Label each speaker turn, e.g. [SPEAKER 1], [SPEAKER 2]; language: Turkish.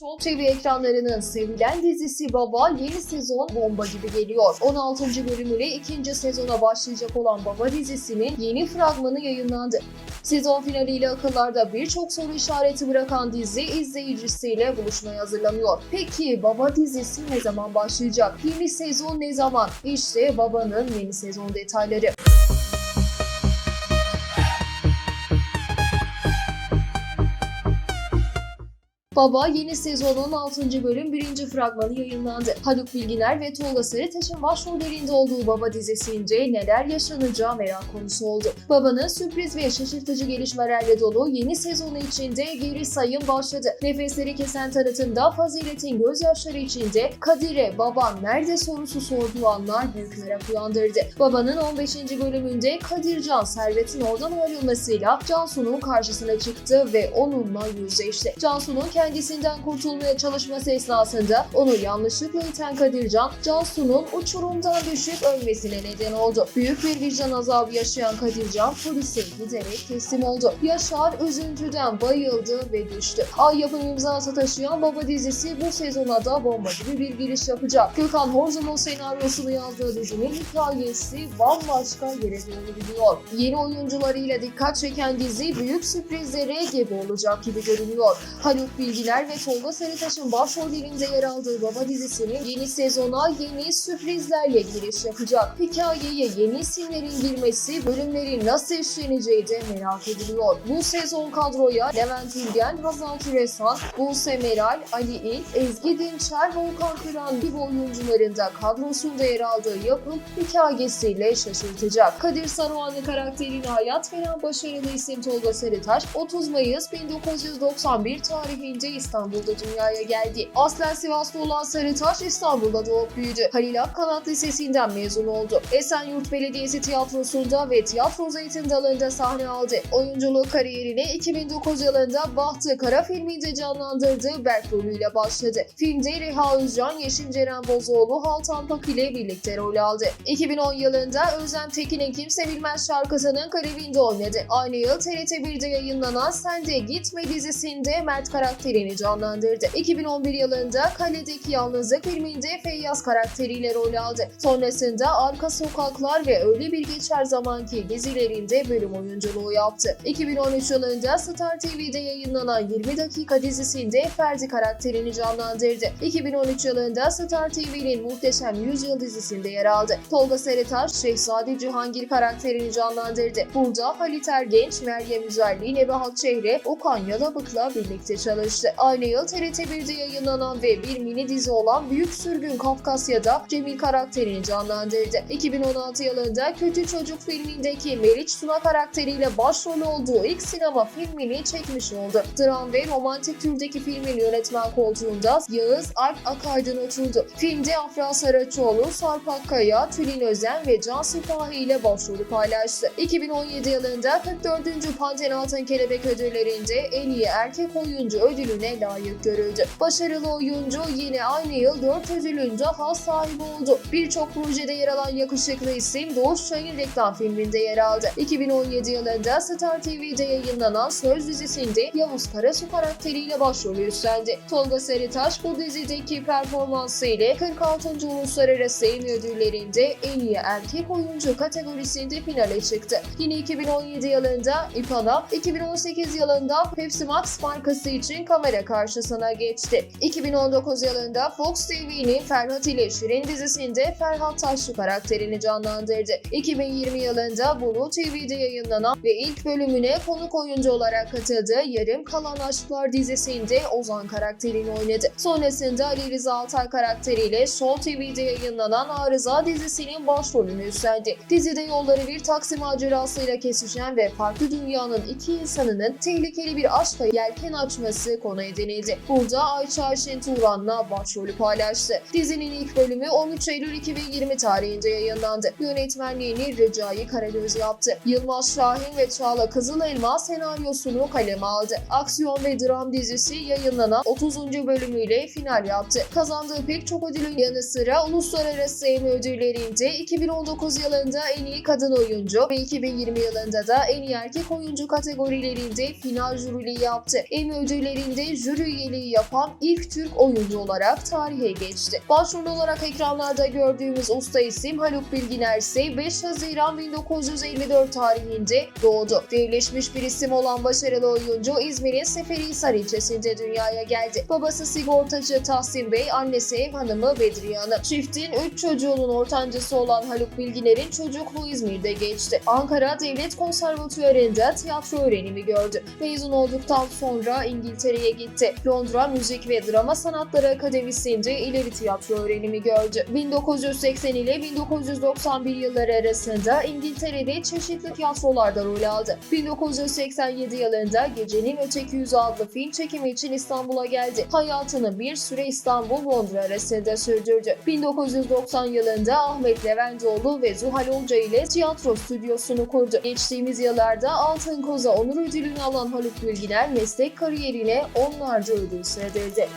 [SPEAKER 1] Show TV ekranlarının sevilen dizisi Baba yeni sezon bomba gibi geliyor. 16. bölümüyle ikinci sezona başlayacak olan Baba dizisinin yeni fragmanı yayınlandı. Sezon finaliyle akıllarda birçok soru işareti bırakan dizi izleyicisiyle buluşmaya hazırlanıyor. Peki Baba dizisi ne zaman başlayacak? Yeni sezon ne zaman? İşte Baba'nın yeni sezon detayları. Baba yeni sezonun 6. bölüm 1. fragmanı yayınlandı. Haluk Bilginer ve Tolga Sarıtaş'ın başrollerinde olduğu Baba dizisinde neler yaşanacağı merak konusu oldu. Baba'nın sürpriz ve şaşırtıcı gelişmelerle dolu yeni sezonu içinde geri sayım başladı. Nefesleri kesen tanıtımda Fazilet'in gözyaşları içinde Kadir'e baban nerede sorusu sorduğu anlar büyük merak uyandırdı. Baba'nın 15. bölümünde Kadircan Servet'in oradan ayrılmasıyla Cansu'nun karşısına çıktı ve onunla yüzleşti. Cansu'nun kendisinden kurtulmaya çalışması esnasında onu yanlışlıkla iten Kadircan, Cansu'nun uçurumdan düşüp ölmesine neden oldu. Büyük bir vicdan azabı yaşayan Kadircan polise giderek teslim oldu. Yaşar üzüntüden bayıldı ve düştü. Ay yapım imzası taşıyan Baba dizisi bu sezona da bomba gibi bir giriş yapacak. Gökhan Horzum'un senaryosunu yazdığı dizinin hikayesi bambaşka yere doğru. Yeni oyuncularıyla dikkat çeken dizi büyük sürprizlere gebe olacak gibi görünüyor. Haluk Bilgiler ve Tolga Sarıtaş'ın başrollerinde yer aldığı Baba dizisinin yeni sezona yeni sürprizlerle giriş yapacak. Hikayeye yeni isimlerin girmesi, bölümlerin nasıl işleneceği de merak ediliyor. Bu sezon kadroya Levent İlgen, Hazal Türesan, Buse Meral, Ali İl, Ezgi Dinçer, Volkan Kıran gibi oyuncuların da kadrosunda yer aldığı yapım hikayesiyle şaşırtacak. Kadir Saruhanlı karakterine hayat veren başarılı isim Tolga Sarıtaş, 30 Mayıs 1991 tarihinde İstanbul'da dünyaya geldi. Aslen Sivaslı olan Sarıtaş İstanbul'da doğup büyüdü. Halil Akkanat Lisesi'nden mezun oldu. Esenyurt Belediyesi Tiyatrosu'nda ve tiyatro zeytin dalında sahne aldı. Oyunculuk kariyerine 2009 yılında Bahtı Kara filminde canlandırdığı Berk rolüyle başladı. Filmde Reha Özcan, Yeşim Ceren Bozoğlu, Haltan Pak ile birlikte rol aldı. 2010 yılında Özlem Tekin'in Kimse Bilmez şarkısının klibinde oynadı. Aynı yıl TRT1'de yayınlanan Sen de Gitme dizisinde Mert karakterini canlandırdı. 2011 yılında Kale'deki Yalnızlık filminde Feyyaz karakteriyle rol aldı. Sonrasında Arka Sokaklar ve Öyle Bir Geçer Zamanki dizilerinde bölüm oyunculuğu yaptı. 2013 yılında Star TV'de yayınlanan 20 dakika dizisinde Ferdi karakterini canlandırdı. 2013 yılında Star TV'nin Muhteşem Yüzyıl dizisinde yer aldı. Tolga Sarıtaş, Şehzade Cihangir karakterini canlandırdı. Burada Halit Ergenç, Meryem Üzerli, Nebahat Çehre, Okan Yalabık'la birlikte çalıştı. Aynı yıl TRT1'de yayınlanan ve bir mini dizi olan Büyük Sürgün Kafkasya'da Cemil karakterini canlandırdı. 2016 yılında Kötü Çocuk filmindeki Meriç Tuna karakteriyle başrol olduğu ilk sinema filmini çekmiş oldu. Dram ve romantik türdeki filmin yönetmen koltuğunda Yağız Alp Akaydın oturdu. Filmde Afra Saraçoğlu, Sarp Akkaya, Tülin Özen ve Can Sipahi ile başrolü paylaştı. 2017 yılında 44. Panten Altın Kelebek ödüllerinde en iyi erkek oyuncu ödülüne layık görüldü. Başarılı oyuncu yine aynı yıl 4 ödülün daha sahibi oldu. Birçok projede yer alan yakışıklı isim Doğuş Şahin reklam filminde yer aldı. 2017 yılında Star TV'de yayınlanan Söz dizisinde Yavuz Karasu karakteriyle başrolü üstlendi. Tolga Sarıtaş bu dizideki performansı ile 46. Uluslararası Emmy ödüllerinde en iyi erkek oyuncu kategorisinde finale çıktı. Yine 2017 yılında İPA'da, 2018 yılında Pepsi Max markası için kamera karşısına geçti. 2019 yılında Fox TV'nin Ferhat ile Şirin dizisinde Ferhat Taşlı karakterini canlandırdı. 2020 yılında Blue TV'de yayınlanan ve ilk bölümüne konuk oyuncu olarak katıldığı Yarım Kalan Aşklar dizisinde Ozan karakterini oynadı. Sonrasında Ali Rıza Altay karakteriyle Show TV'de yayınlanan Arıza dizisinin başrolünü üstlendi. Dizide yolları bir taksi macerasıyla kesişen ve farklı dünyanın iki insanının tehlikeli bir aşka yelken açması konu edinildi. Burada Ayça Ayşen Turan'la başrolü paylaştı. Dizinin ilk bölümü 13 Eylül 2020 tarihinde yayınlandı. Yönetmenliğini Recai Karagöz yaptı. Yılmaz Şahin ve Çağla Kızılelma senaryosunu kaleme aldı. Aksiyon ve dram dizisi yayınlanan 30. bölümüyle final yaptı. Kazandığı pek çok ödülün yanı sıra uluslararası Emmy ödüllerinde 2019 yılında en iyi kadın oyuncu ve 2020 yılında da en iyi erkek oyuncu kategorilerinde final jüriliği yaptı. Emmy ödüllerinde Türkiye'de jüri üyeliği yapan ilk Türk oyuncu olarak tarihe geçti. Başrol olarak ekranlarda gördüğümüz usta isim Haluk Bilginer ise 5 Haziran 1954 tarihinde doğdu. Devleşmiş bir isim olan başarılı oyuncu İzmir'in Seferihisar ilçesinde dünyaya geldi. Babası sigortacı Tahsin Bey, annesi ev hanımı Bedriye Hanım. Çiftin 3 çocuğunun ortancısı olan Haluk Bilginer'in çocukluğu İzmir'de geçti. Ankara Devlet Konservatuvarı'nda tiyatro öğrenimi gördü. Mezun olduktan sonra İngiltere'ye gitti. Londra Müzik ve Drama Sanatları Akademisi'nde ileri tiyatro öğrenimi gördü. 1980 ile 1991 yılları arasında İngiltere'de çeşitli tiyatrolarda rol aldı. 1987 yılında Gecenin Öteki Yüzü adlı film çekimi için İstanbul'a geldi. Hayatını bir süre İstanbul-Londra arasında sürdürdü. 1990 yılında Ahmet Leventoğlu ve Zuhal Olca ile tiyatro stüdyosunu kurdu. Geçtiğimiz yıllarda Altın Koza Onur Ödülünü alan Haluk Bilginer meslek kariyerine onlarca ödül sığdırdı.